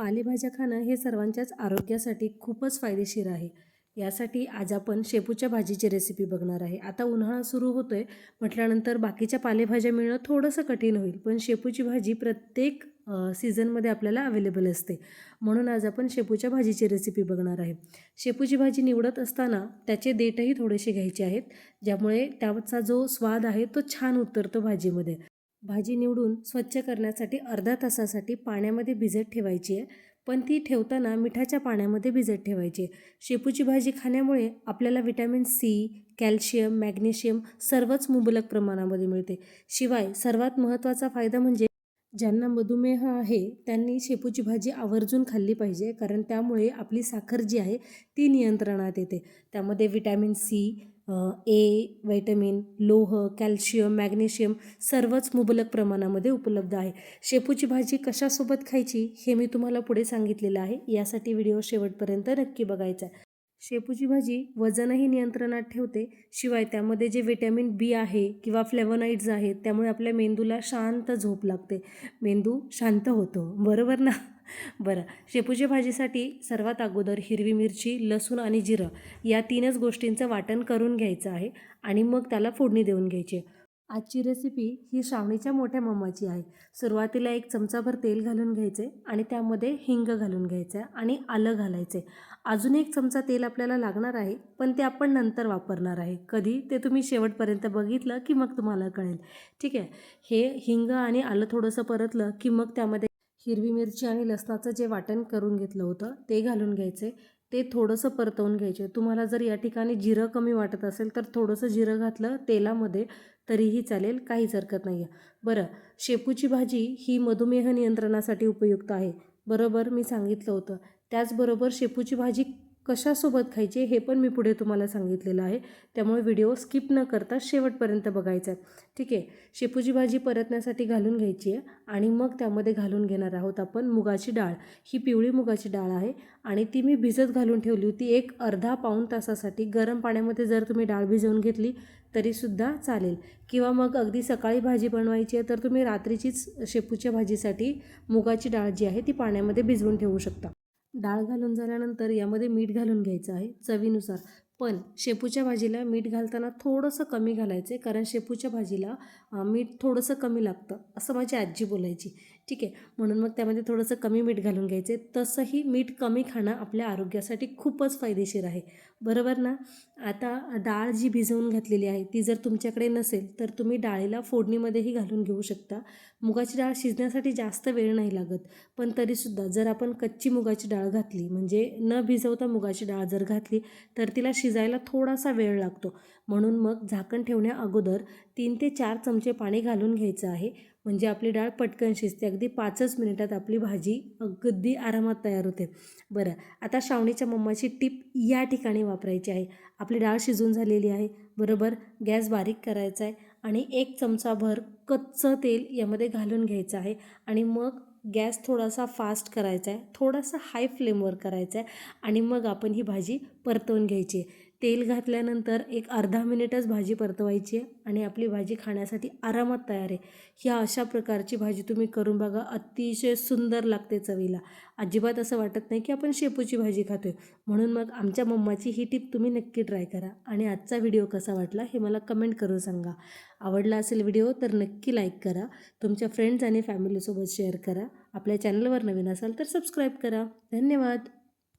पालेभाज्या खाणं हे सर्वांच्याच आरोग्यासाठी खूपच फायदेशीर आहे. यासाठी आज आपण शेपूच्या भाजीची रेसिपी बघणार आहे. आता उन्हाळा सुरू होतो आहे म्हटल्यानंतर बाकीच्या पालेभाज्या मिळणं थोडंसं कठीण होईल. पण शेपूची भाजी प्रत्येक सीझनमध्ये आपल्याला अवेलेबल असते. म्हणून आज आपण शेपूच्या भाजीची रेसिपी बघणार आहे. शेपूची भाजी निवडत असताना त्याचे देठही थोडेसे घ्यायचे आहेत. ज्यामुळे त्याचा जो स्वाद आहे तो छान उतरतो भाजीमध्ये. भाजी निवडून स्वच्छ करण्यासाठी अर्धा तासासाठी पाण्यामध्ये भिजत ठेवायची आहे. पण ती ठेवताना मिठाच्या पाण्यामध्ये भिजत ठेवायची आहे. शेपूची भाजी खाण्यामुळे आपल्याला विटॅमिन सी कॅल्शियम मॅग्नेशियम सर्वच मुबलक प्रमाणामध्ये मिळते. शिवाय सर्वात महत्त्वाचा फायदा म्हणजे ज्यांना मधुमेह आहे त्यांनी शेपूची भाजी आवर्जून खाल्ली पाहिजे कारण त्यामुळे आपली साखर जी आहे ती नियंत्रणात येते. त्यामध्ये विटॅमिन सी ए व्हिटॅमिन लोह कॅल्शियम मॅग्नेशियम सर्वच मुबलक प्रमाणामध्ये उपलब्ध आहे. शेपूची भाजी कशासोबत खायची हे मी तुम्हाला पुढे सांगितलेलं आहे. यासाठी व्हिडिओ शेवटपर्यंत नक्की बघायचा आहे. शेपूची भाजी वजनही नियंत्रणात ठेवते. शिवाय त्यामध्ये जे विटॅमिन बी आहे किंवा फ्लेवोनाईड्स आहेत त्यामुळे आपल्या मेंदूला शांत झोप लागते. मेंदू शांत होतो. बरोबर ना? बरं शेपूच्या भाजीसाठी सर्वात अगोदर हिरवी मिरची लसूण आणि जिरं या तीनच गोष्टींचं वाटण करून घ्यायचं आहे आणि मग त्याला फोडणी देऊन घ्यायची आहे. आजची रेसिपी ही श्रावणीच्या मोठ्या मम्माची आहे. सुरुवातीला एक चमचाभर तेल घालून घ्यायचे आणि त्यामध्ये हिंग घालून घ्यायचं आहे आणि आलं घालायचे अजून एक चमचा तेल आपल्याला लागणार आहे पण ते आपण नंतर वापरणार आहे. कधी? ते तुम्ही शेवटपर्यंत बघितलं की मग तुम्हाला कळेल. ठीक आहे? हे हिंग आणि आलं थोडंसं परतलं की मग त्यामध्ये हिरवी मिरची आणि लसणाचं जे वाटण करून घेतलं होतं ते घालून घ्यायचे. ते थोडंसं परतवून घ्यायचे. तुम्हाला जर या ठिकाणी जिरं कमी वाटत असेल तर थोडंसं जिरं घातलं तेलामध्ये तरीही चालेल काहीच हरकत नाही आहे बरं शेपूची भाजी ही मधुमेह नियंत्रणासाठी उपयुक्त आहे. बरोबर मी सांगितलं होतं. त्याचबरोबर शेपूची भाजी कशासोबत खायचे हे पण मी पुढे तुम्हाला सांगितलेलं आहे. त्यामुळे व्हिडिओ स्किप न करता शेवटपर्यंत बघायचा आहे. ठीक आहे? शेपूची भाजी परतण्यासाठी घालून घ्यायची आहे आणि मग त्यामध्ये घालून घेणार आहोत आपण मुगाची डाळ. ही पिवळी मुगाची डाळ आहे आणि ती मी भिजत घालून ठेवली होती एक अर्धा पाऊण तासासाठी. गरम पाण्यामध्ये जर तुम्ही डाळ भिजवून घेतली तरीसुद्धा चालेल. किंवा मग अगदी सकाळी भाजी बनवायची आहे तर तुम्ही रात्रीचीच शेपूच्या भाजीसाठी मुगाची डाळ जी आहे ती पाण्यामध्ये भिजवून ठेवू शकता. डाळ घालून झाल्यानंतर यामध्ये मीठ घालून घ्यायचं आहे चवीनुसार. पण शेपूच्या भाजीला मीठ घालताना थोडंसं कमी घालायचं आहे कारण शेपूच्या भाजीला मीठ थोडंसं कमी लागतं असं माझी आजी बोलायची. ठीक आहे म्हणून मग त्यामध्ये थोडंसं कमी मीठ घालून घ्यायचे तसंही मीठ कमी खाणं आपल्या आरोग्यासाठी खूपच फायदेशीर आहे. बरोबर ना? आता डाळ जी भिजवून घातलेली आहे ती जर तुमच्याकडे नसेल तर तुम्ही डाळीला फोडणीमध्येही घालून घेऊ शकता. मुगाची डाळ शिजण्यासाठी जास्त वेळ नाही लागत पण तरीसुद्धा जर आपण कच्ची मुगाची डाळ घातली म्हणजे न भिजवता मुगाची डाळ जर घातली तर तिला शिजायला थोडासा वेळ लागतो. म्हणून मग झाकण ठेवण्या अगोदर तीन ते चार चमचे पाणी घालून घ्यायचं आहे. म्हणजे आपली डाळ पटकन शिजते. अगदी पाचच मिनिटात आपली भाजी अगदी आरामात तयार होते. बरं आता श्रावणीच्या मम्माची टीप या ठिकाणी वापरायची आहे. आपली डाळ शिजून झालेली आहे. बरोबर गॅस बारीक करायचा आहे आणि एक चमचाभर कच्चं तेल यामध्ये घालून घ्यायचं आहे. आणि मग गॅस थोडासा फास्ट करायचा आहे थोडासा हाय फ्लेमवर करायचा आहे आणि मग आपण ही भाजी परतवून घ्यायची आहे. तेल घातल्यानंतर एक अर्धा मिनिटच भाजी परतवायची आहे आणि आपली भाजी खाण्यासाठी आरामात तयार आहे. ह्या अशा प्रकारची भाजी तुम्ही करून बघा अतिशय सुंदर लागते चवीला. अजिबात असं वाटत नाही की आपण शेपूची भाजी खातो आहे म्हणून मग आमच्या मम्माची ही टिप तुम्ही नक्की ट्राय करा. आणि आजचा व्हिडिओ कसा वाटला हे मला कमेंट करून सांगा. आवडला असेल व्हिडिओ तर नक्की लाईक करा. तुमच्या फ्रेंड्स आणि फॅमिलीसोबत शेअर करा. आपल्या चॅनलवर नवीन असाल तर सबस्क्राईब करा. धन्यवाद.